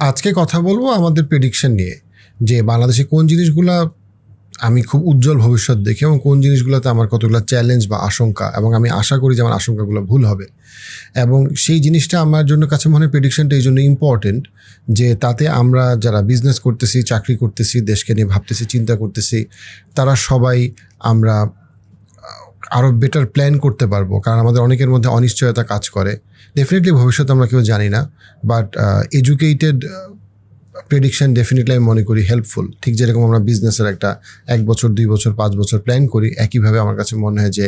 আজকে কথা বলব আমাদের প্রেডিকশন নিয়ে, যে বাংলাদেশে কোন জিনিসগুলা আমি খুব উজ্জ্বল ভবিষ্যৎ দেখি এবং কোন জিনিসগুলোতে আমার কতগুলো চ্যালেঞ্জ বা আশঙ্কা এবং আমি আশা করি যে আমার আশঙ্কাগুলো ভুল হবে। এবং সেই জিনিসটা আমার জন্য কাছে মনে হয় প্রেডিকশনটা এই জন্য ইম্পর্টেন্ট যে তাতে আমরা যারা বিজনেস করতেছি, চাকরি করতেছি, দেশকে নিয়ে ভাবতেছি, চিন্তা করতেছি, তারা সবাই আমরা আরও বেটার প্ল্যান করতে পারব। কারণ আমাদের অনেকের মধ্যে অনিশ্চয়তা কাজ করে। ডেফিনেটলি ভবিষ্যৎ আমরা কেউ জানি না বাট এডুকেটেড প্রেডিকশন ডেফিনেটলি আমি মনে করি হেল্পফুল ঠিক যেরকম আমরা বিজনেসের একটা এক বছর, দুই বছর, পাঁচ বছর প্ল্যান করি, একইভাবে আমার কাছে মনে হয় যে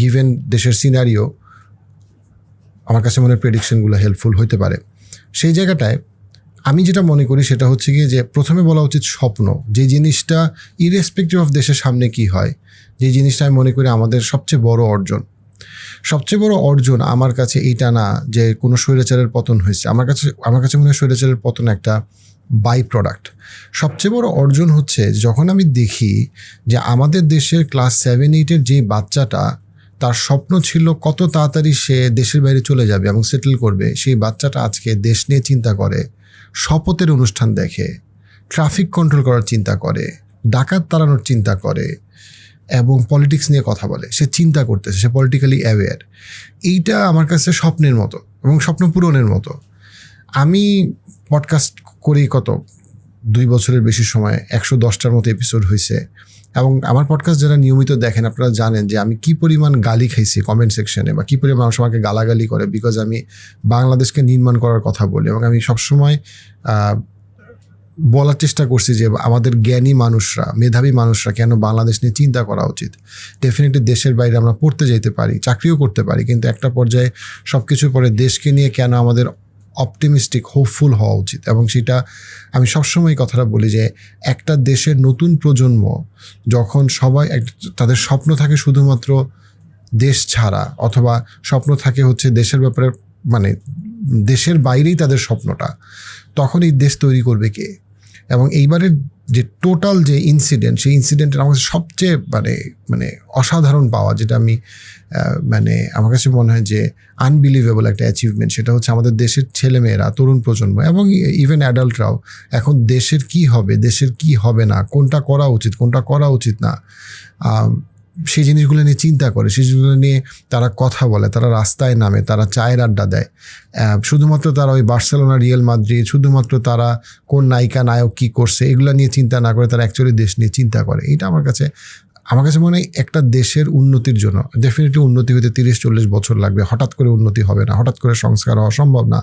গিভেন দেশের সিনারিও আমার কাছে মনে হয় প্রেডিকশনগুলো হেল্পফুল হতে পারে। সেই জায়গাটায় আমি যেটা মনে করি সেটা হচ্ছে গিয়ে যে প্রথমে বলা উচিত স্বপ্ন, যে জিনিসটা ইরেসপেক্টিভ অফ দেশের সামনে কি হয়, যে জিনিসটা আমি মনে করি আমাদের সবচেয়ে বড় অর্জন। সবচেয়ে বড় অর্জন আমার কাছে এইটা না যে কোনো স্বৈরাচারের পতন হয়েছে। আমার কাছে আমার কাছে মনে হয় স্বৈরাচারের পতন একটা বাই প্রোডাক্ট সবচেয়ে বড় অর্জন হচ্ছে যখন আমি দেখি যে আমাদের দেশের ক্লাস সেভেন এইটের যে বাচ্চাটা, তার স্বপ্ন ছিল কত তাড়াতাড়ি সে দেশের বাইরে চলে যাবে এবং সেটেল করবে। সেই বাচ্চাটা আজকে দেশ নিয়ে চিন্তা করে, শপথের অনুষ্ঠান দেখে ট্রাফিক কন্ট্রোল করার চিন্তা করে, ডাকাত তাড়ানোর চিন্তা করে এবং পলিটিক্স নিয়ে কথা বলে, সে চিন্তা করতেছে, সে পলিটিক্যালি অ্যাওয়্যার এইটা আমার কাছে স্বপ্নের মতো এবং স্বপ্ন পূরণের মতো। আমি পডকাস্ট করি কত? দুই বছরের বেশি সময়, একশো দশটার মতো এপিসোড হয়েছে এবং আমার পডকাস্ট যারা নিয়মিত দেখেন, আপনারা জানেন যে আমি কি পরিমাণ গালি খাইছি কমেন্ট সেকশনে বা কি পরিমাণ মানুষ আমাকে গালাগালি করে বিকজ আমি বাংলাদেশকে নির্মাণ করার কথা বলি এবং আমি সবসময় বলার চেষ্টা করছি যে আমাদের জ্ঞানী মানুষরা, মেধাবী মানুষরা কেন বাংলাদেশ নিয়ে চিন্তা করা উচিত? ডেফিনেটলি দেশের বাইরে আমরা পড়তে যেতে পারি, চাকরিও করতে পারি, কিন্তু একটা পর্যায়ে সব কিছুর পরে দেশকে নিয়ে কেন আমাদের অপটিমিস্টিক হোপফুল হওয়া উচিত? এবং সেটা আমি সবসময় কথাটা বলি যে একটা দেশের নতুন প্রজন্ম যখন সবাই তাদের স্বপ্ন থাকে শুধুমাত্র দেশ ছাড়া, অথবা স্বপ্ন থাকে হচ্ছে দেশের ব্যাপারে মানে দেশের বাইরেই তাদের স্বপ্নটা, তখন এই দেশ তৈরি করবে কে? এবং এইবারের যে টোটাল যে ইনসিডেন্ট সেই ইনসিডেন্টের আমার কাছে সবচেয়ে মানে মানে অসাধারণ পাওয়া, যেটা আমি মানে আমার কাছে মনে হয় যে আনবিলিভেবল একটা অ্যাচিভমেন্ট সেটা হচ্ছে আমাদের দেশের ছেলেমেয়েরা, তরুণ প্রজন্ম এবং ইভেন অ্যাডাল্টরাও এখন দেশের কি হবে, দেশের কি হবে না, কোনটা করা উচিত, কোনটা করা উচিত না। সেই জিনিসগুলো নিয়ে চিন্তা করে, সেই জিনিসগুলো নিয়ে তারা কথা বলে, তারা রাস্তায় নামে, তারা চায়ের আড্ডা দেয়। শুধুমাত্র তারা ওই বার্সেলোনা, রিয়েল মাদ্রিদ, শুধুমাত্র তারা কোন নায়িকা, নায়ক কী করছে, এগুলো নিয়ে চিন্তা না করে তারা অ্যাকচুয়ালি দেশ নিয়ে চিন্তা করে। এটা আমার কাছে আমার কাছে মনে হয় একটা দেশের উন্নতির জন্য ডেফিনেটলি উন্নতি হতে তিরিশ, চল্লিশ বছর লাগবে, হঠাৎ করে উন্নতি হবে না, হঠাৎ করে সংস্কার হওয়া সম্ভব না।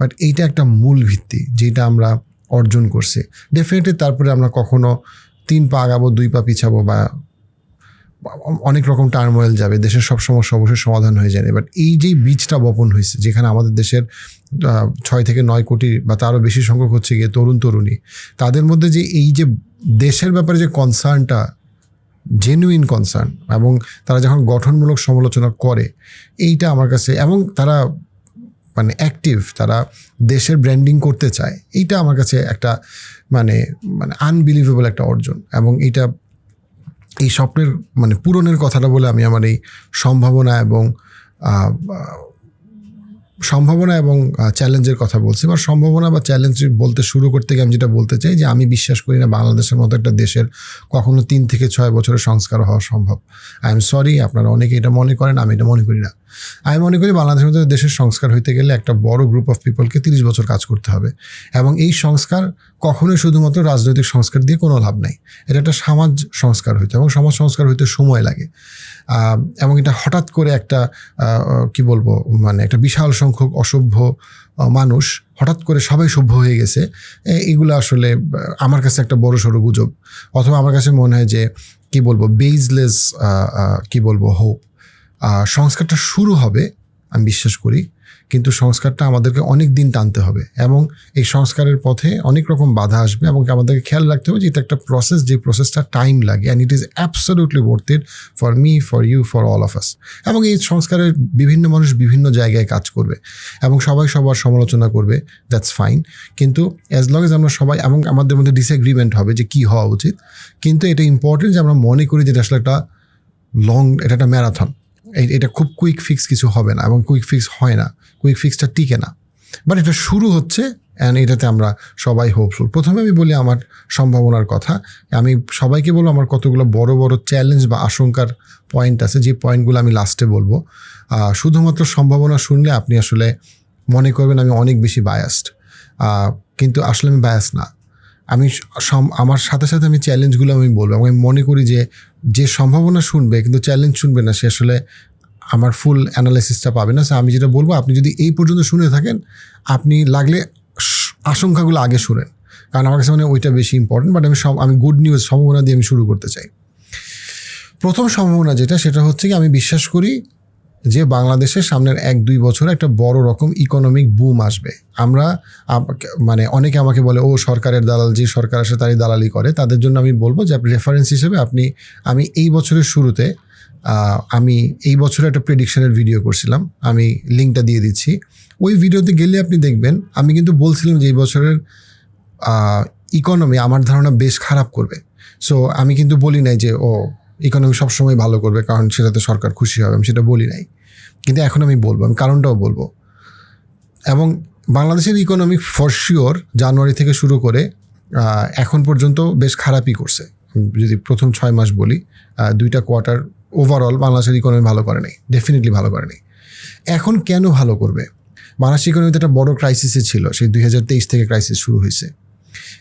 বাট এইটা একটা মূল ভিত্তি যেটা আমরা অর্জন করছি। ডেফিনেটলি তারপরে আমরা কখনো তিন পা আগাবো, দুই পা পিছাবো বা অনেক রকম টার্মোয়েল যাবে, দেশের সব সমস্যা অবশ্যই সমাধান হয়ে যাবে বাট এই যে বীজটা বপন হয়েছে, যেখানে আমাদের দেশের ছয় থেকে নয় কোটি বা তারও বেশি সংখ্যক হচ্ছে গিয়ে তরুণ তরুণী, তাদের মধ্যে যে এই যে দেশের ব্যাপারে যে কনসার্নটা জেনুইন কনসার্ন এবং তারা যখন গঠনমূলক সমালোচনা করে, এইটা আমার কাছে এবং তারা মানে অ্যাক্টিভ তারা দেশের ব্র্যান্ডিং করতে চায়, এইটা আমার কাছে একটা মানে মানে আনবিলিভেবল একটা অর্জন এবং এইটা এই স্বপ্নের মানে পূরণের কথাটা বলে আমি আমার এই সম্ভাবনা এবং সম্ভাবনা এবং চ্যালেঞ্জের কথা বলছি। বা সম্ভাবনা বা চ্যালেঞ্জ বলতে শুরু করতে গিয়ে আমি যেটা বলতে চাই যে, আমি বিশ্বাস করি না বাংলাদেশের মতো একটা দেশের কখনো তিন থেকে ছয় বছরের সংস্কার হওয়া সম্ভব। আই এম সরি আপনারা অনেকে এটা মনে করেন, আমি এটা মনে করি না। আমি মনে করি বাংলাদেশের মতো দেশের সংস্কার হইতে গেলে একটা বড় গ্রুপ অফ পিপলকে তিরিশ বছর কাজ করতে হবে। এবং এই সংস্কার কখনোই শুধুমাত্র রাজনৈতিক সংস্কার দিয়ে কোনো লাভ নাই। এটা একটা সমাজ সংস্কার হইতে এবং সমাজ সংস্কার হইতে সময় লাগে। এবং এটা হঠাৎ করে একটা কি বলব মানে একটা বিশাল সংখ্যক অসভ্য মানুষ হঠাৎ করে সবাই সভ্য হয়ে গেছে। এগুলো আসলে আমার কাছে একটা বড় সড়ো গুজব। অথবা আমার কাছে মনে হয় যে, কি বলব বেইজলেস কি বলব হোপ সংস্কারটা শুরু হবে, আমি বিশ্বাস করি। কিন্তু সংস্কারটা আমাদেরকে অনেক দিন টানতে হবে এবং এই সংস্কারের পথে অনেক রকম বাধা আসবে এবং আমাদেরকে খেয়াল রাখতে হবে যে এটা একটা প্রসেস যে প্রসেসটা টাইম লাগে and it is absolutely worth it for me for you for all of us এবং এই সংস্কারের বিভিন্ন মানুষ বিভিন্ন জায়গায় কাজ করবে এবং সবাই সবার সমালোচনা করবে দ্যাটস ফাইন কিন্তু অ্যাজ লং এজ আমরা সবাই এবং আমাদের মধ্যে ডিসএগ্রিমেন্ট হবে যে কী হওয়া উচিত, কিন্তু এটা ইম্পর্টেন্ট যে আমরা মনে করি যে এটা আসলে একটা লং এটা একটা ম্যারাথন এটা খুব কুইক ফিক্স কিছু হবে না এবং কুইক ফিক্স হয় না। কুইক ফিক্সটা টিকে না। বাট এটা শুরু হচ্ছে অ্যান্ড এটাতে আমরা সবাই হোপফুল প্রথমে আমি বলি আমার সম্ভাবনার কথা। আমি সবাইকে বলব আমার কতগুলো বড় বড় চ্যালেঞ্জ বা আশঙ্কার পয়েন্ট আছে। যে পয়েন্টগুলো আমি লাস্টে বলব। শুধুমাত্র সম্ভাবনা শুনলে আপনি আসলে মনে করবেন আমি অনেক বেশি বায়াসড কিন্তু আসলে আমি বায়াস না। আমি আমার সাথে সাথে আমি চ্যালেঞ্জগুলো আমি বলব আমি মনে করি যে যে সম্ভাবনা শুনবে কিন্তু চ্যালেঞ্জ শুনবে না, সে আসলে আমার ফুল অ্যানালাইসিসটা পাবে না। আমি যেটা বলব, আপনি যদি এই পর্যন্ত শুনে থাকেন, আপনি লাগলে আশঙ্কাগুলো আগে শুনেন। কারণ আমার কাছে মানে ওইটা বেশি ইম্পর্টেন্ট বাট আমি সব আমি গুড নিউজ সম্ভাবনা দিয়ে আমি শুরু করতে চাই। প্রথম সম্ভাবনা যেটা, সেটা হচ্ছে কি, আমি বিশ্বাস করি যে বাংলাদেশের সামনের এক দুই বছরে একটা বড় রকম ইকোনমিক বুম আসবে। আমরা মানে অনেকে আমাকে বলে, ও, সরকারের দালাল, যে সরকার আসে তারই দালালি করে। তাদের জন্য আমি বলব যে রেফারেন্স হিসেবে আপনি, আমি এই বছরের শুরুতে আমি এই বছরে একটা প্রেডিকশনের ভিডিও করছিলাম। আমি লিঙ্কটা দিয়ে দিচ্ছি। ওই ভিডিওতে গেলে আপনি দেখবেন, আমি কিন্তু বলছিলাম যে এই বছরের ইকোনমি আমার ধারণা বেশ খারাপ করবে। সো আমি কিন্তু বলি নাই যে, ও ইকোনমি সবসময় ভালো করবে, কারণ সেটাতে সরকার খুশি হবে, আমি সেটা বলি নাই। কিন্তু এখন আমি বলব, আমি কারণটাও বলব। এবং বাংলাদেশের ইকোনমি ফর শিওর জানুয়ারি থেকে শুরু করে এখন পর্যন্ত বেশ খারাপই করছে। যদি প্রথম ছয় মাস বলি দুইটা কোয়ার্টার ওভারঅল বাংলাদেশের ইকোনমি ভালো করে নেই ডেফিনেটলি ভালো করে নেই। এখন কেন ভালো করবে? বাংলাদেশ ইকোনমিতে একটা বড় ক্রাইসিসে ছিল, সেই দুই হাজার তেইশ থেকে ক্রাইসিস শুরু হয়েছে।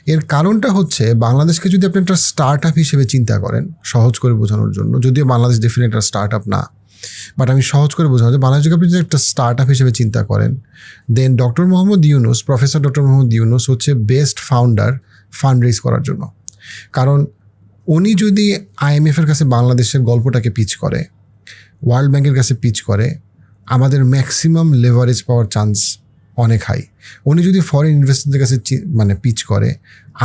এর কারণটা হচ্ছে বাংলাদেশকে যদি আপনি একটা স্টার্ট আপ হিসেবে চিন্তা করেন, সহজ করে বোঝানোর জন্য, যদিও বাংলাদেশ ডেফিনেট একটা স্টার্ট আপ না বাট আমি সহজ করে বোঝানো যে বাংলাদেশকে আপনি যদি একটা স্টার্ট আপ হিসেবে চিন্তা করেন then doctor Muhammad Yunus professor doctor Muhammad Yunus হচ্ছে বেস্ট ফাউন্ডার ফান্ড রেজ করার জন্য। কারণ উনি যদি আইএমএফের কাছে বাংলাদেশের গল্পটাকে পিচ করে ওয়ার্ল্ড ব্যাংকের কাছে পিচ করে, আমাদের ম্যাক্সিমাম লেভারেজ পাওয়ার চান্স অনেক হাই উনি যদি ফরেন ইনভেস্টরদের কাছে মানে পিচ করে,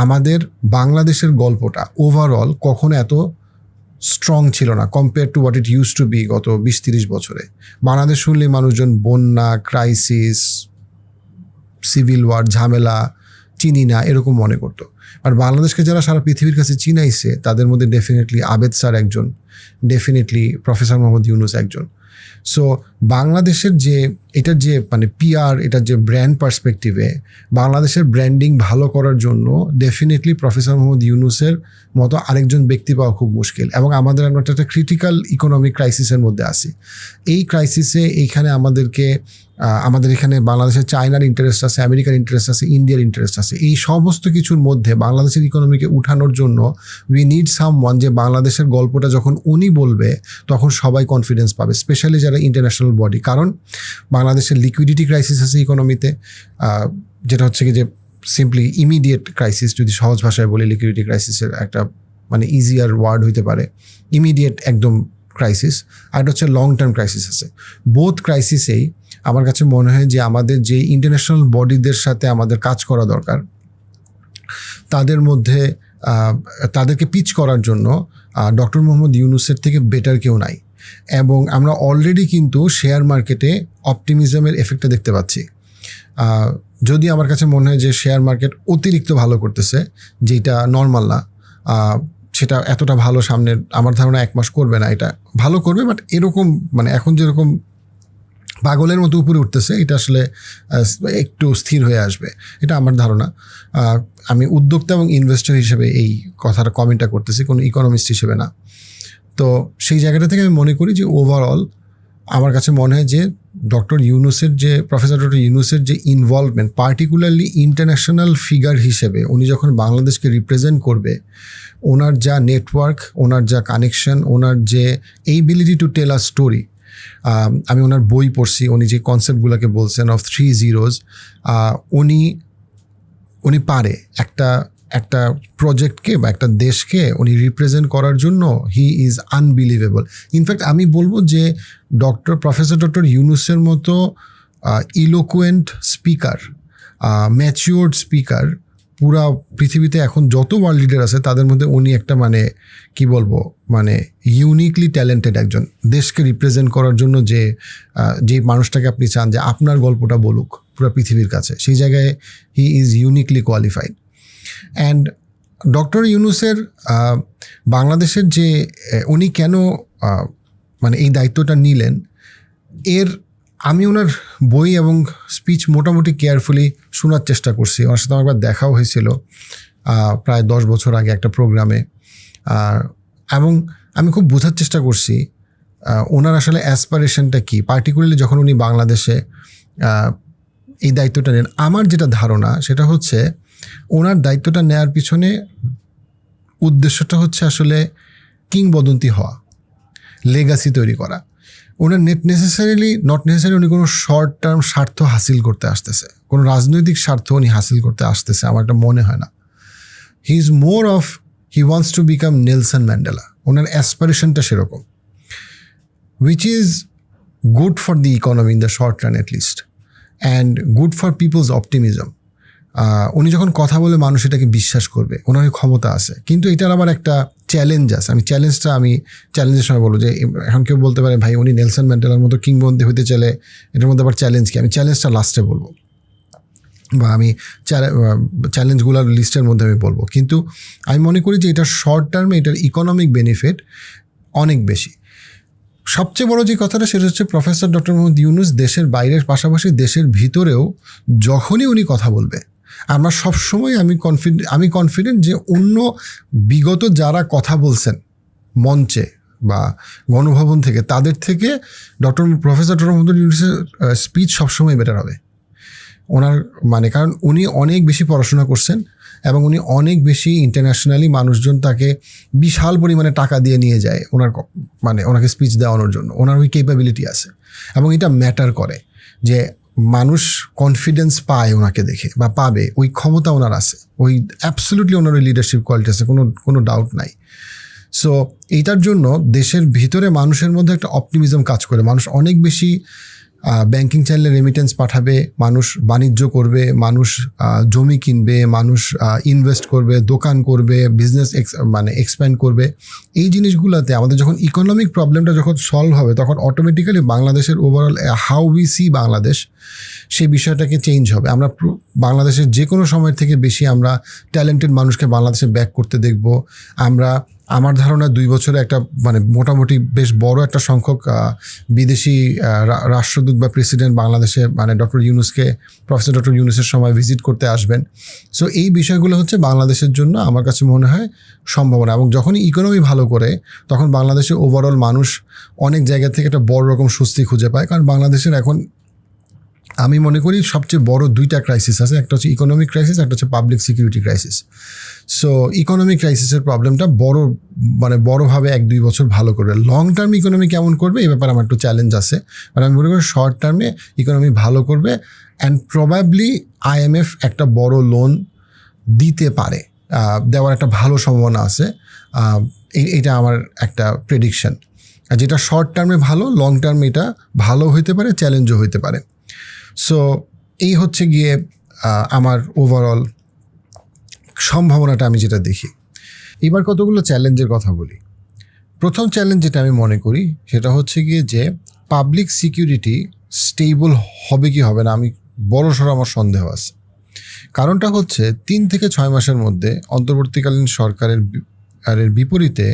আমাদের বাংলাদেশের গল্পটা ওভারঅল কখনো এত স্ট্রং ছিল না compare to what it use to be গত বিশ তিরিশ বছরে। বাংলাদেশ শুনলে মানুষজন বন্যা ক্রাইসিস সিভিল ওয়ার ঝামেলা চিনি না, এরকম মনে করতো। আর বাংলাদেশকে যারা সারা পৃথিবীর কাছে চিনাইছে, তাদের মধ্যে ডেফিনেটলি আবেদ স্যার একজন ডেফিনেটলি প্রফেসর মোহাম্মদ ইউনুস একজন। সো বাংলাদেশের যে, এটার যে মানে পিআর এটার যে ব্র্যান্ড পার্সপেক্টিভে বাংলাদেশের ব্র্যান্ডিং ভালো করার জন্য ডেফিনেটলি প্রফেসর মোহাম্মদ ইউনুসের মতো আরেকজন ব্যক্তি পাওয়া খুব মুশকিল এবং আমাদের আমরা একটা একটা ক্রিটিক্যাল ইকোনমিক ক্রাইসিসের মধ্যে আছি। এই ক্রাইসিসে এইখানে আমাদেরকে আমাদের এখানে বাংলাদেশের চায়নার ইন্টারেস্ট আছে আমেরিকার ইন্টারেস্ট আছে ইন্ডিয়ার ইন্টারেস্ট আছে। এই সমস্ত কিছুর মধ্যে বাংলাদেশের ইকোনমিকে উঠানোর জন্য উই নিড সাম ওয়ান যে বাংলাদেশের গল্পটা যখন উনি বলবে, তখন সবাই কনফিডেন্স পাবে স্পেশালি যারা ইন্টারন্যাশনাল বডি কারণ বাংলাদেশের লিকুইডিটি ক্রাইসিস আছে ইকোনমিতে যেটা হচ্ছে কি যে সিম্পলি ইমিডিয়েট ক্রাইসিস যদি সহজ ভাষায় বলি লিকুইডিটি ক্রাইসিসের একটা মানে ইজিয়ার ওয়ার্ড হইতে পারে। ইমিডিয়েট একদম ক্রাইসিস আর একটা হচ্ছে লং টার্ম ক্রাইসিস আছে বোথ ক্রাইসিসেই আমার কাছে মনে হয় যে আমাদের যে ইন্টারন্যাশনাল বডিদের সাথে আমাদের কাজ করা দরকার, তাদের মধ্যে তাদেরকে পিচ করার জন্য ডক্টর মোহাম্মদ ইউনুসের থেকে বেটার কেউ নাই। এবং আমরা অলরেডি কিন্তু শেয়ার মার্কেটে অপটিমিজমের এফেক্টটা দেখতে পাচ্ছি। যদি আমার কাছে মনে হয় যে শেয়ার মার্কেট অতিরিক্ত ভালো করতেছে, যেটা নর্মাল না সেটা এতটা ভালো সামনের, আমার ধারণা এক মাস করবে না, এটা ভালো করবে বাট এরকম মানে এখন যেরকম পাগলের মতো উপরে উঠতেছে, এটা আসলে একটু স্থির হয়ে আসবে, এটা আমার ধারণা। আমি উদ্যোক্তা এবং ইনভেস্টর হিসেবে এই কথাটা কমেন্টটা করতেছি, কোনো ইকোনমিস্ট হিসেবে না। তো সেই জায়গাটা থেকে আমি মনে করি যে ওভারঅল আমার কাছে মনে হয় যে ডক্টর ইউনুসের যে, প্রফেসর ডক্টর ইউনুসের যে ইনভলভমেন্ট পার্টিকুলারলি ইন্টারন্যাশনাল ফিগার হিসেবে, উনি যখন বাংলাদেশকে রিপ্রেজেন্ট করবে, ওনার যা নেটওয়ার্ক ওনার যা কানেকশন ওনার যে ability to tell a story আমি ওনার বই পড়ছি, উনি যে কনসেপ্টগুলোকে বলছেন অফ থ্রি জিরোজ উনি উনি পারে একটা একটা প্রজেক্টকে বা একটা দেশকে উনি রিপ্রেজেন্ট করার জন্য হি ইজ আনবিলিভেবল ইনফ্যাক্ট আমি বলব যে ডক্টর প্রফেসর ডক্টর ইউনুসের মতো ইলোকুয়েন্ট স্পিকার ম্যাচিওর্ড স্পিকার পুরা পৃথিবীতে এখন যত ওয়ার্ল্ড লিডার আছে তাদের মধ্যে উনি একটা মানে কি বলব মানে ইউনিকলি ট্যালেন্টেড একজন। দেশকে রিপ্রেজেন্ট করার জন্য যে যে মানুষটাকে আপনি চান যে আপনার গল্পটা বলুক পুরো পৃথিবীর কাছে, সেই জায়গায় he is uniquely qualified and doctor ইউনুসের বাংলাদেশের যে উনি কেন মানে এই দায়িত্বটা নিলেন, এর, আমি ওনার বই এবং স্পিচ মোটামুটি কেয়ারফুলি শোনার চেষ্টা করছি। ওনার সাথে আমার একবার দেখাও হয়েছিল প্রায় দশ বছর আগে একটা প্রোগ্রামে এবং আমি খুব বোঝার চেষ্টা করছি ওনার আসলে অ্যাসপারেশনটা কি? পার্টিকুলারলি যখন উনি বাংলাদেশে এই দায়িত্বটা নেন আমার যেটা ধারণা সেটা হচ্ছে ওনার দায়িত্বটা নেয়ার পিছনে উদ্দেশ্যটা হচ্ছে আসলে কিংবদন্তি হওয়া লেগাসি তৈরি করা। ওনার নেট নেসেসারিলি নট নেসেসারি উনি কোনো শর্ট টার্ম স্বার্থ হাসিল করতে আসতেছে। কোনো রাজনৈতিক স্বার্থ উনি হাসিল করতে আসতেছে, আমার একটা মনে হয় না। He is more of he wants to become Nelson Mandela ওনার অ্যাসপারেশনটা সেরকম। Which is good for the economy in the short run at least and good for people's optimism উনি যখন কথা বলে মানুষ এটাকে বিশ্বাস করবে ওনার ক্ষমতা আছে। কিন্তু এটার আবার একটা চ্যালেঞ্জ আছে। আমি চ্যালেঞ্জটা আমি চ্যালেঞ্জের সময় বলব যে এখন কেউ বলতে পারে, ভাই, উনি নেলসন ম্যান্ডেলার মতো কিংবদন্তি হতে চলে এটার মধ্যে আবার চ্যালেঞ্জ কি? আমি চ্যালেঞ্জটা লাস্টে বলব। বা আমি চ্যালেঞ্জগুলোর লিস্টের মধ্যে আমি বলব। কিন্তু আমি মনে করি যে, এটার শর্ট টার্মে এটার ইকোনমিক বেনিফিট অনেক বেশি। সবচেয়ে বড় যে কথাটা, সেটা হচ্ছে প্রফেসর ডক্টর মোহাম্মদ ইউনুস দেশের বাইরের, পাশাপাশি দেশের ভিতরেও যখনই উনি কথা বলবে আমরা সবসময় আমি কনফিডেন্ট আমি কনফিডেন্ট যে অন্য বিগত যারা কথা বলছেন মঞ্চে বা গণভবন থেকে, তাদের থেকে ডক্টর প্রফেসর ডক্টর মোহাম্মদ ইউনুসের স্পিচ সবসময় বেটার হবে। ওনার মানে কারণ উনি অনেক বেশি পড়াশোনা করছেন এবং উনি অনেক বেশি ইন্টারন্যাশনালি মানুষজন তাকে বিশাল পরিমাণে টাকা দিয়ে নিয়ে যায় ওনার মানে ওনাকে স্পিচ দেওয়ানোর জন্য। ওনার ওই কেপাবিলিটি আছে এবং এটা ম্যাটার করে যে মানুষ কনফিডেন্স পায় ওনাকে দেখে বা পাবে, ওই ক্ষমতা ওনার আছে, ওই অ্যাবসলিউটলি ওনার ওই লিডারশিপ কোয়ালিটি আছে, কোনো কোনো ডাউট নাই। সো এইটার জন্য দেশের ভিতরে মানুষের মধ্যে একটা অপটিমিজম কাজ করে। মানুষ অনেক বেশি ব্যাংকিং চ্যানেলে রেমিটেন্স পাঠাবে, মানুষ বাণিজ্য করবে, মানুষ জমি কিনবে, মানুষ ইনভেস্ট করবে, দোকান করবে বিজনেস মানে এক্সপ্যান্ড করবে। এই জিনিসগুলোতে আমাদের যখন ইকোনমিক প্রবলেমটা যখন সলভ হবে, তখন অটোমেটিক্যালি বাংলাদেশের overall how we see Bangladesh সেই বিষয়টাকে চেঞ্জ হবে। আমরা বাংলাদেশের যে কোনো সময় থেকে বেশি আমরা ট্যালেন্টেড মানুষকে বাংলাদেশে ব্যাক করতে দেখব। আমরা, আমার ধারণা দুই বছরে একটা মানে মোটামুটি বেশ বড় একটা সংখ্যক বিদেশি রাষ্ট্রদূত বা প্রেসিডেন্ট বাংলাদেশে মানে ডক্টর ইউনুসকে প্রফেসর ডক্টর ইউনুসের সময় ভিজিট করতে আসবেন। সো এই বিষয়গুলো হচ্ছে বাংলাদেশের জন্য আমার কাছে মনে হয় সম্ভাবনা এবং যখনই ইকোনমি ভালো করে, তখন বাংলাদেশে ওভারঅল মানুষ অনেক জায়গা থেকে একটা বড় রকম স্বস্তি খুঁজে পায়। কারণ বাংলাদেশের এখন আমি মনে করি সবচেয়ে বড় দুইটা ক্রাইসিস আছে, একটা হচ্ছে ইকোনমিক ক্রাইসিস একটা হচ্ছে public security crisis so economic ক্রাইসিসের প্রবলেমটা বড় মানে বড়ভাবে এক দুই বছর ভালো করবে। লং টার্ম ইকোনমি কেমন করবে এই ব্যাপারে আমার একটু চ্যালেঞ্জ আছে। মানে আমি মনে করি শর্ট টার্মে ইকোনমি ভালো করবে অ্যান্ড প্রবাবলি আইএমএফ একটা বড় লোন দিতে পারে। দেওয়ার একটা ভালো সম্ভাবনা আছে। এটা আমার একটা প্রেডিকশন যেটা শর্ট টার্মে ভালো লং টার্মে এটা ভালো হইতে পারে চ্যালেঞ্জও হইতে পারে। সো এই হচ্ছে গিয়ে আমার ওভারঅল সম্ভাবনাটা আমি যেটা দেখি। এবার কতগুলো চ্যালেঞ্জের কথা বলি। প্রথম চ্যালেঞ্জ যেটা আমি মনে করি, সেটা হচ্ছে গিয়ে যে পাবলিক সিকিউরিটি স্টেবল হবে কি হবে না, আমি বড় আমার সন্দেহ আছে। কারণটা হচ্ছে, তিন থেকে ছয় মাসের মধ্যে অন্তর্বর্তীকালীন সরকারের এর বিপরীতে,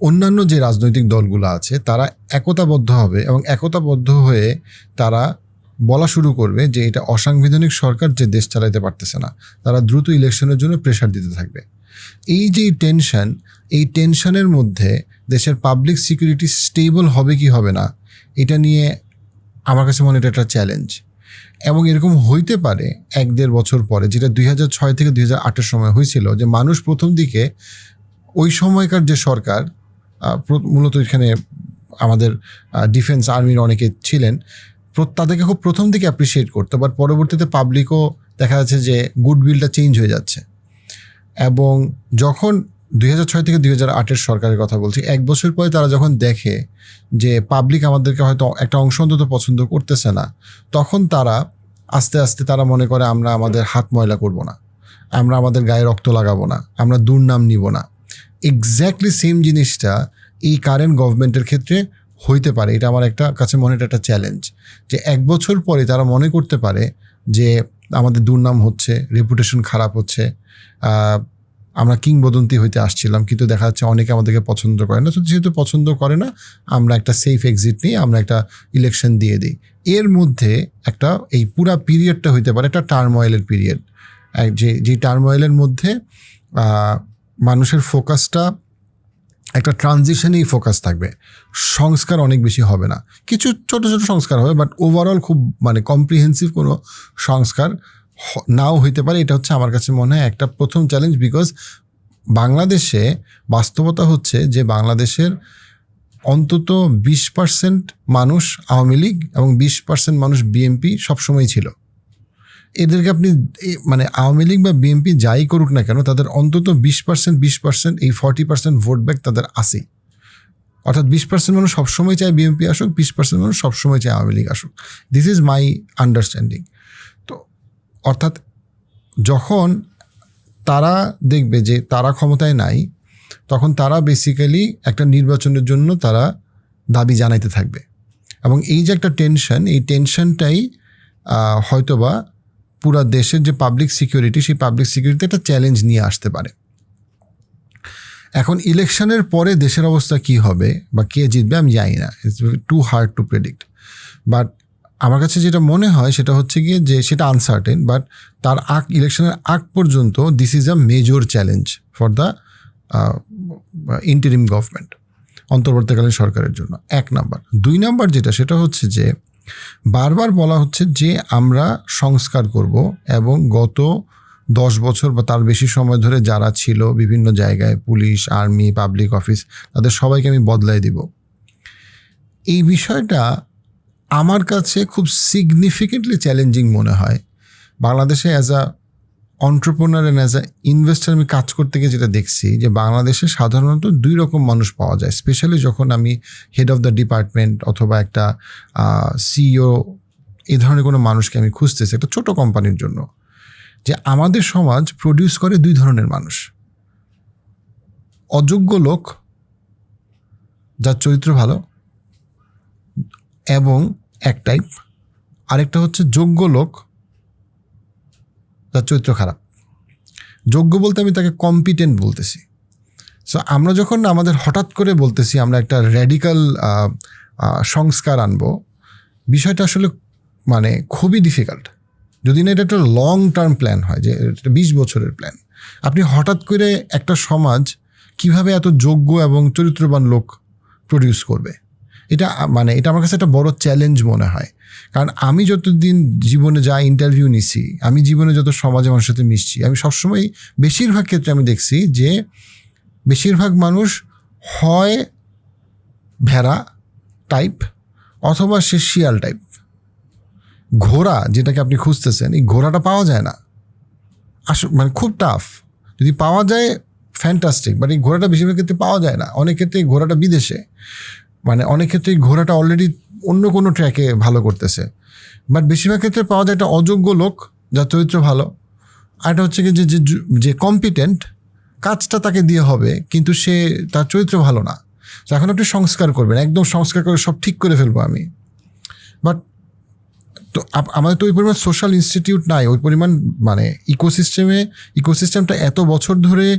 অন্যান্য যে রাজনৈতিক দলগুলো আছে, তারা একতাবদ্ধ হবে এবং একতাবদ্ধ হয়ে তারা বলা শুরু করবে যে এটা অসাংবিধানিক সরকার যে দেশ চালাইতে পারতেছে না, তারা দ্রুত ইলেকশনের জন্য প্রেশার দিতে থাকবে। এই যে টেনশন এই টেনশনের মধ্যে দেশের পাবলিক সিকিউরিটি স্টেবল হবে কি হবে না, এটা নিয়ে আমার কাছে মনে এটা একটা চ্যালেঞ্জ এবং এরকম হইতে পারে এক দেড় বছর পরে, যেটা দুই ছয় থেকে দুই হাজার আটের সময় হয়েছিল, যে মানুষ প্রথম দিকে ওই সময়কার যে সরকার মূলত এখানে আমাদের ডিফেন্স আর্মির অনেকে ছিলেন তাদেরকে খুব প্রথম দিকে অ্যাপ্রিসিয়েট করতো বাট পরবর্তীতে পাবলিকও দেখা যাচ্ছে যে গুড গুডউইলটা চেঞ্জ হয়ে যাচ্ছে। এবং যখন দুই হাজার ছয় থেকে দুই হাজার আটের সরকারের কথা বলছি, এক বছর পরে তারা যখন দেখে যে পাবলিক আমাদেরকে হয়তো একটা অংশ অন্তত পছন্দ করতেছে না, তখন তারা আস্তে আস্তে তারা মনে করে আমরা আমাদের হাত ময়লা করব না, আমরা আমাদের গায়ে রক্ত লাগাবো না, আমরা দুর্নাম নিব না। এক্স্যাক্টলি সেম জিনিসটা এই কারেন্ট গভর্নমেন্টের ক্ষেত্রে হইতে পারে, এটা আমার একটা কাছে মনে একটা চ্যালেঞ্জ যে এক বছর পরে তারা মনে করতে পারে যে আমাদের দুর্নাম হচ্ছে রেপুটেশন খারাপ হচ্ছে আমরা কিংবদন্তি হইতে আসছিলাম, কিন্তু দেখা যাচ্ছে অনেকে আমাদেরকে পছন্দ করে না। তো যেহেতু পছন্দ করে না, আমরা একটা সেফ এক্সিট নিয়ে আমরা একটা ইলেকশন দিয়ে দিই। এর মধ্যে একটা, এই পুরা পিরিয়ডটা হইতে পারে একটা টার্ময়েলের পিরিয়ড যে যে টার্ময়েলের মধ্যে মানুষের ফোকাসটা একটা ট্রানজিশনেই ফোকাস থাকবে। সংস্কার অনেক বেশি হবে না। কিছু ছোট ছোট সংস্কার হবে বাট ওভারঅল খুব মানে কম্প্রিহেন্সিভ কোনো সংস্কার নাও হইতে পারে। এটা হচ্ছে আমার কাছে মনে হয় একটা প্রথম চ্যালেঞ্জ বিকজ বাংলাদেশে বাস্তবতা হচ্ছে যে বাংলাদেশের অন্তত বিশ পার্সেন্ট মানুষ আওয়ামী লীগ এবং বিশ পার্সেন্ট মানুষ বিএনপি সবসময় ছিল। এদেরকে আপনি মানে আওয়ামী লীগ বা বিএনপি যাই করুক না কেন, তাদের অন্তত বিশ পার্সেন্ট বিশ পার্সেন্ট এই ফর্টি পার্সেন্ট ভোট ব্যাক তাদের আসেই অর্থাৎ বিশ পার্সেন্ট মানুষ সবসময় চায় বিএনপি আসুক, বিশ পার্সেন্ট মানুষ সবসময় চায় আওয়ামী লীগ আসুক। দিস ইজ মাই আন্ডারস্ট্যান্ডিং তো অর্থাৎ যখন তারা দেখবে যে তারা ক্ষমতায় নাই, তখন তারা বেসিক্যালি একটা নির্বাচনের জন্য তারা দাবি জানাইতে থাকবে। এবং এই যে একটা টেনশন এই টেনশনটাই হয়তোবা পুরা দেশের যে পাবলিক সিকিউরিটি সেই পাবলিক সিকিউরিটি একটা চ্যালেঞ্জ নিয়ে আসতে পারে। এখন ইলেকশনের পরে দেশের অবস্থা কি হবে বা কে জিতবে আমি জানি না। It's too hard to predict but আমার কাছে যেটা মনে হয় সেটা হচ্ছে গিয়ে যে সেটা আনসার্টেন বাট তার আগ, ইলেকশনের আগ পর্যন্ত this is a major challenge for the interim government অন্তর্বর্তীকালীন সরকারের জন্য। এক নাম্বার। দুই নাম্বার যেটা, সেটা হচ্ছে যে বারবার বলা হচ্ছে যে আমরা সংস্কার করব এবং গত দশ বছর বা তার বেশি সময় ধরে যারা ছিল বিভিন্ন জায়গায় পুলিশ, আর্মি, পাবলিক অফিস, তাদের সবাইকে আমি বদলাই দিব। এই বিষয়টা আমার কাছে খুব সিগনিফিকেন্টলি চ্যালেঞ্জিং মনে হয়। বাংলাদেশে as a entrepreneur and as a investor আমি কাজ করতে গিয়ে যেটা দেখছি যে বাংলাদেশে সাধারণত দুই রকম মানুষ পাওয়া যায়। স্পেশালি যখন আমি হেড অফ দ্য ডিপার্টমেন্ট অথবা একটা সিইও এই ধরনের কোনো মানুষকে আমি খুঁজতেছি একটা ছোট কোম্পানির জন্য, যে আমাদের সমাজ প্রডিউস করে দুই ধরনের মানুষ। অযোগ্য লোক, যার চরিত্র ভালো এবং এক টাইপ আরেকটা হচ্ছে যোগ্য লোক তার চরিত্র খারাপ। যোগ্য বলতে আমি তাকে কম্পিটেন্ট বলতেছি। সো আমরা যখন আমাদের হঠাৎ করে বলতেছি, আমরা একটা র্যাডিক্যাল সংস্কার আনব, বিষয়টা আসলে মানে খুবই ডিফিকাল্ট যদি না এটা একটা লং টার্ম প্ল্যান হয়, যে এটা বিশ বছরের প্ল্যান আপনি হঠাৎ করে একটা সমাজ কীভাবে এত যোগ্য এবং চরিত্রবান লোক প্রডিউস করবে? এটা মানে এটা আমার কাছে একটা বড় চ্যালেঞ্জ মনে হয়। কারণ আমি যতদিন জীবনে যা ইন্টারভিউ নিছি, আমি জীবনে যত সমাজে মানুষের সাথে মিশছি, আমি সবসময় বেশিরভাগ ক্ষেত্রে আমি দেখছি যে বেশিরভাগ মানুষ হয় ভেড়া টাইপ অথবা সে শিয়াল টাইপ ঘোড়া যেটাকে আপনি খুঁজতেছেন, এই ঘোড়াটা পাওয়া যায় না। আস মানে খুব টাফ যদি পাওয়া যায় ফ্যান্টাস্টিক বাট এই ঘোড়াটা বেশিরভাগ ক্ষেত্রে পাওয়া যায় না। অনেক ক্ষেত্রে ঘোড়াটা বিদেশে। মানে অনেক ক্ষেত্রে ঘোড়াটা অলরেডি অন্য কোনো ট্র্যাকে ভালো করতেছে। বাট বেশিরভাগ ক্ষেত্রে পাওয়া যায় একটা অযোগ্য লোক, যার চরিত্র ভালো। আর একটা হচ্ছে কি যে, যে- কম্পিটেন্ট কাজটা তাকে দিয়ে হবে, কিন্তু সে তার চরিত্র ভালো না। এখন আপনি সংস্কার করবেন, একদম সংস্কার করে সব ঠিক করে ফেলব আমি। বাট তো আমাদের তো ওই পরিমাণ সোশ্যাল ইনস্টিটিউট নাই, ওই পরিমাণ মানে ইকোসিস্টেমে ইকোসিস্টেমটা এত বছর ধরে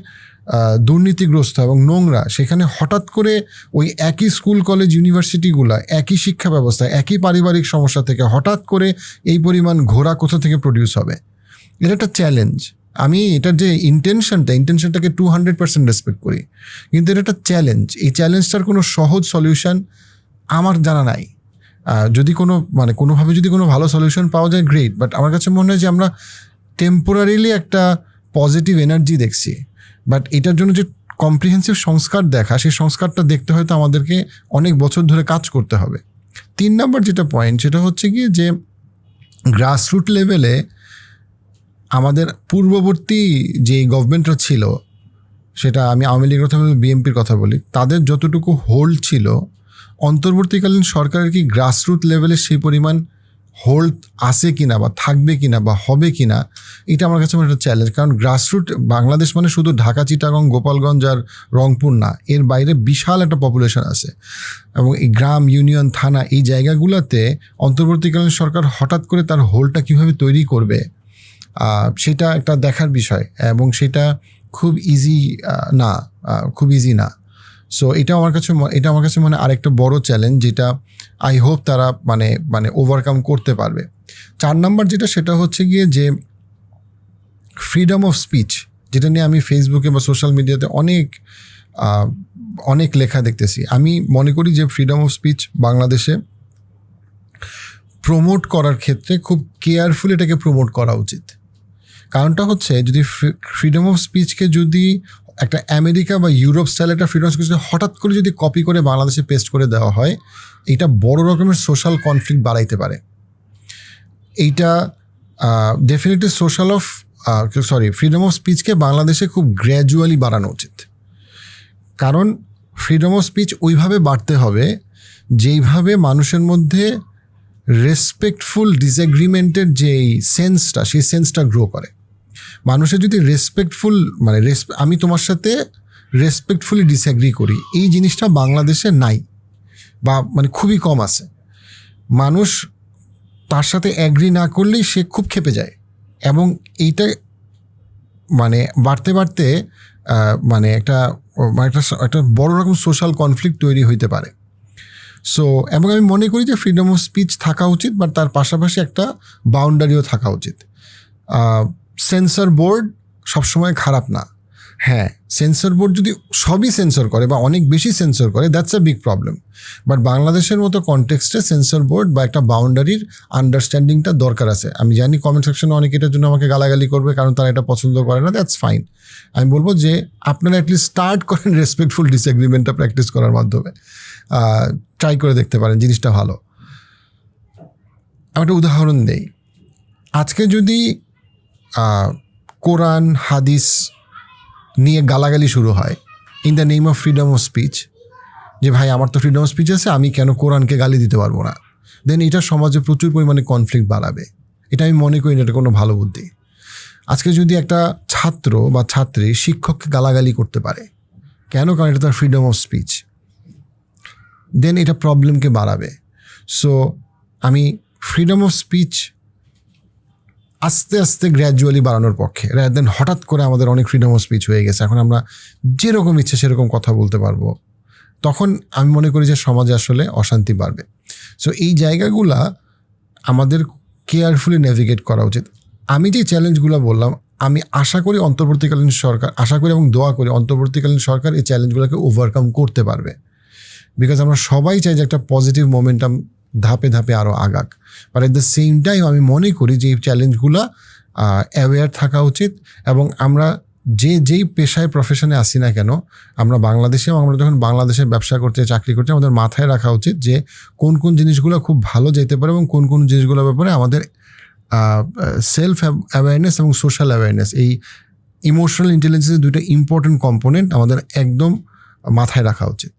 দুর্নীতিগ্রস্ত এবং নোংরা, সেখানে হঠাৎ করে ওই একই স্কুল, কলেজ, ইউনিভার্সিটিগুলা একই শিক্ষা ব্যবস্থা, একই পারিবারিক সমস্যা থেকে হঠাৎ করে এই পরিমাণ ঘোড়া কোথা থেকে প্রডিউস হবে? এটা একটা চ্যালেঞ্জ আমি এটার যে ইন্টেনশনটা ইন্টেনশনটাকে টু হান্ড্রেড পার্সেন্ট রেসপেক্ট করি। কিন্তু এটা একটা চ্যালেঞ্জ এই চ্যালেঞ্জটার কোনো সহজ সলিউশন আমার জানা নাই। যদি কোনো মানে কোনোভাবে যদি কোনো ভালো সলিউশন পাওয়া যায় গ্রেট বাট আমার কাছে মনে হয় যে আমরা টেম্পোরারিলি একটা পজিটিভ এনার্জি দেখছি। বাট এটার জন্য যে কম্প্রিহেন্সিভ সংস্কার দেখা, সেই সংস্কারটা দেখতে হয়তো আমাদেরকে অনেক বছর ধরে কাজ করতে হবে। তিন নম্বর যেটা পয়েন্ট সেটা হচ্ছে গিয়ে যে গ্রাসরুট লেভেলে আমাদের পূর্ববর্তী যে গভর্নমেন্টরা ছিল, সেটা আমি আওয়ামী লীগের কথা বলি বিএনপির কথা বলি, তাদের যতটুকু হোল্ড ছিল, অন্তর্বর্তীকালীন সরকারের কি গ্রাসরুট লেভেলে সেই পরিমাণ হোল্ড আছে কিনা বা থাকবে কিনা বা হবে কিনা, এটা আমার কাছে একটা চ্যালেঞ্জ কারণ গ্রাসরুট বাংলাদেশ মানে শুধু ঢাকা, চিটাগং, গোপালগঞ্জ আর রংপুর না, এর বাইরে বিশাল একটা পপুলেশন আছে। এবং এই গ্রাম ইউনিয়ন থানা এই জায়গাগুলোতে অন্তর্বর্তীকালীন সরকার হঠাৎ করে তার হোলটা কীভাবে তৈরি করবে সেটা একটা দেখার বিষয়। এবং সেটা খুব ইজি না খুব ইজি না। সো এটা আমার কাছে এটা আমার কাছে মানে আরেকটা বড় চ্যালেঞ্জ যেটা আই হোপ তারা মানে মানে ওভারকাম করতে পারবে। চার নাম্বার যেটা, সেটা হচ্ছে গিয়ে যে ফ্রিডম অফ স্পিচ যেটা নিয়ে আমি ফেসবুকে বা সোশ্যাল মিডিয়াতে অনেক অনেক লেখা দেখতেছি। আমি মনে করি যে ফ্রিডম অফ স্পিচ বাংলাদেশে প্রমোট করার ক্ষেত্রে খুব কেয়ারফুল এটাকে প্রমোট করা উচিত। কারণটা হচ্ছে যদি ফ্রিডম অফ স্পিচকে যদি একটা আমেরিকা বা ইউরোপ স্টাইল একটা ফ্রিডম স্পিচ হঠাৎ করে যদি কপি করে বাংলাদেশে পেস্ট করে দেওয়া হয়, এটা বড় রকমের সোশ্যাল কনফ্লিক্ট বাড়াইতে পারে। এইটা definitely social of sorry freedom of স্পিচকে বাংলাদেশে খুব গ্র্যাজুয়ালি বাড়ানো উচিত। কারণ ফ্রিডম অফ স্পিচ ওইভাবে বাড়তে হবে, যেইভাবে মানুষের মধ্যে রেসপেক্টফুল ডিসএগ্রিমেন্টের যেই সেন্সটা সেই সেন্সটা গ্রো করে। মানুষের যদি রেসপেক্টফুল মানে আমি তোমার সাথে রেসপেক্টফুলি ডিসএগ্রি করি, এই জিনিসটা বাংলাদেশে নাই বা মানে খুবই কম আছে। মানুষ তার সাথে অ্যাগ্রি না করলেই সে খুব খেপে যায় এবং এইটা মানে বাড়তে বাড়তে মানে একটা মানে একটা একটা বড় রকম সোশ্যাল কনফ্লিক্ট তৈরি হইতে পারে। সো এবং আমি মনে করি যে ফ্রিডম অফ স্পিচ থাকা উচিত বাট তার পাশাপাশি একটা বাউন্ডারিও থাকা উচিত। সেন্সর বোর্ড সবসময় খারাপ না। হ্যাঁ সেন্সর বোর্ড যদি সবই সেন্সর করে বা অনেক বেশি সেন্সর করে that's a big problem but বাংলাদেশের মতো কনটেক্সটে সেন্সর বোর্ড বা একটা বাউন্ডারির আন্ডারস্ট্যান্ডিংটা দরকার আছে। আমি জানি কমেন্ট সেকশনে অনেকে এটার জন্য আমাকে গালাগালি করবে কারণ তারা এটা পছন্দ করে না দ্যাটস ফাইন আমি বলব যে আপনারা অ্যাটলিস্ট স্টার্ট করেন রেসপেক্টফুল ডিসএগ্রিমেন্টটা প্র্যাকটিস করার মাধ্যমে। ট্রাই করে দেখতে পারেন জিনিসটা ভালো। আমি একটা উদাহরণ দেই। আজকে যদি কোরআন, হাদিস নিয়ে গালাগালি শুরু হয়। In the name of freedom of speech যে ভাই আমার তো ফ্রিডম অফ স্পিচ আছে, আমি কেন কোরআনকে গালি দিতে পারব না? দেন এটা সমাজে প্রচুর পরিমাণে কনফ্লিক্ট বাড়াবে। এটা আমি মনে করি না, এটা কোনো ভালো বুদ্ধি। আজকে যদি একটা ছাত্র বা ছাত্রী শিক্ষককে গালাগালি করতে পারে, কেন? কারণ এটা তার ফ্রিডম অফ স্পিচ দেন এটা প্রবলেমকে বাড়াবে। সো আমি ফ্রিডম অফ স্পিচ আস্তে আস্তে গ্র্যাজুয়ালি বাড়ানোর পক্ষে রাদার দেন হঠাৎ করে আমাদের অনেক ফ্রিডম অফ স্পিচ হয়ে গেছে, এখন আমরা যেরকম ইচ্ছে সেরকম কথা বলতে পারব। তখন আমি মনে করি যে সমাজে আসলে অশান্তি বাড়বে। সো এই জায়গাগুলা আমাদের কেয়ারফুলি নেভিগেট করা উচিত। আমি যে চ্যালেঞ্জগুলো বললাম, আমি আশা করি অন্তর্বর্তীকালীন সরকার, আশা করি এবং দোয়া করি অন্তর্বর্তীকালীন সরকার এই চ্যালেঞ্জগুলোকে ওভারকাম করতে পারবে। বিকজ আমরা সবাই চাই যে একটা পজিটিভ মোমেন্টাম ধাপে ধাপে আরও আগাক। But at the same time আমি মনে করি যে এই চ্যালেঞ্জগুলো অ্যাওয়্যার থাকা উচিত এবং আমরা যে, যেই পেশায় প্রফেশনে আসি না কেন, আমরা বাংলাদেশে আমরা যখন বাংলাদেশে ব্যবসা করতে, চাকরি করতে, আমাদের মাথায় রাখা উচিত যে কোন কোন জিনিসগুলো খুব ভালো যেতে পারে এবং কোন কোন জিনিসগুলোর ব্যাপারে আমাদের সেলফ অ্যাওয়ারনেস এবং সোশ্যাল অ্যাওয়ারনেস এই ইমোশনাল ইন্টেলিজেন্সের দুটো ইম্পর্টেন্ট কম্পোনেন্ট আমাদের একদম মাথায় রাখা উচিত।